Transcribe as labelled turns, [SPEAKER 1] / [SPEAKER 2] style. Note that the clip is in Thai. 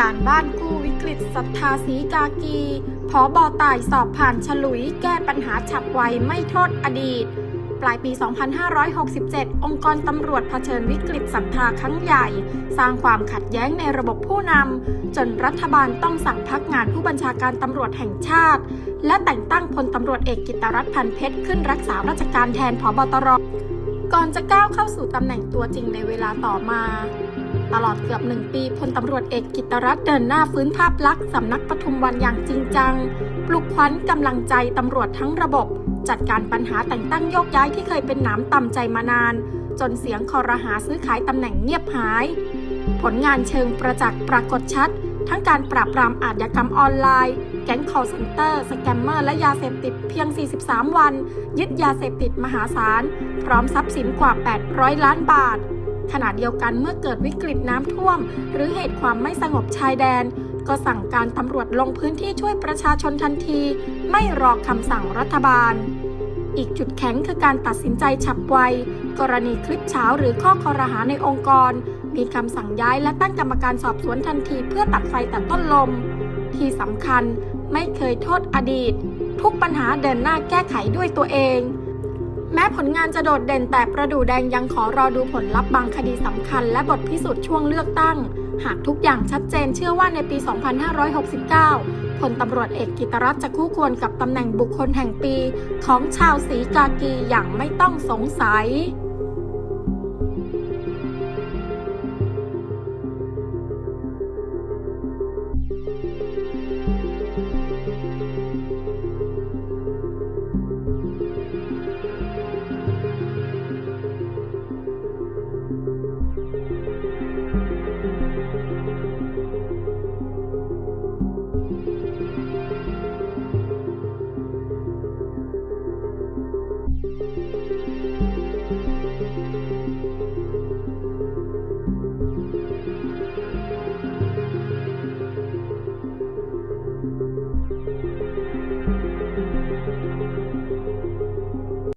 [SPEAKER 1] การบ้านกู้วิกฤตศรัทธาสีกากีพอบอตายสอบผ่านฉลุย แก้ปัญหาฉับไวไม่โทษอดีต ปลายปี 2567 องค์กรตำรวจเผชิญวิกฤตศรัทธาครั้งใหญ่ สร้างความขัดแย้งในระบบผู้นำ จนรัฐบาลต้องสั่งพักงานผู้บัญชาการตำรวจแห่งชาติ และแต่งตั้งพลตำรวจเอกกิตรัตน์พันเพชรขึ้นรักษาราชการแทนผบตรก่อนจะก้าวเข้าสู่ตำแหน่งตัวจริงในเวลาต่อมา ตลอดเกือบหนึ่งปีพลตำรวจเอกกิตรัตน์เดินหน้าฟื้นภาพลักษณ์สำนักปทุมวันอย่างจริงจัง ปลุกขวัญกำลังใจตำรวจทั้งระบบ จัดการปัญหาแต่งตั้งโยกย้ายที่เคยเป็นหนามต่ำใจมานาน จนเสียงคอรหาซื้อขายตำแหน่งเงียบหาย ผลงานเชิงประจักษ์ปรากฏชัด ทั้งการปราบปรามอาชญากรรมออนไลน์ แก๊ง call center สแกมเมอร์และยาเสพติดเพียง 43 วัน ยึดยาเสพติดมหาศาล พร้อมทรัพย์สินกว่า 800 ล้านบาท ขณะเดียวกันเมื่อเกิดวิกฤตน้ำท่วม หรือเหตุความไม่สงบชายแดน ก็สั่งการตำรวจลงพื้นที่ช่วยประชาชนทันที ไม่รอคำสั่งรัฐบาล อีกจุดแข็งคือการตัดสินใจฉับไว กรณีคลิปเช้าหรือข้อคอรหาในองค์กร มีคำสั่งย้ายและตั้งกรรมการสอบสวนทันทีเพื่อตัดไฟแต่ต้นลม ที่สำคัญไม่เคยโทษอดีต ทุกปัญหาเดินหน้าแก้ไขด้วยตัวเอง แม้ผลงานจะโดดเด่นแต่ประดูแดงยังขอรอดูผลลัพธ์บางคดีสำคัญ และบทพิสูจน์ช่วงเลือกตั้ง หากทุกอย่างชัดเจนเชื่อว่าในปี 2569 พลตำรวจเอกกิตรัตน์จะคู่ควรกับตำแหน่งบุคคลแห่งปี ของชาวสีกากีอย่างไม่ต้องสงสัย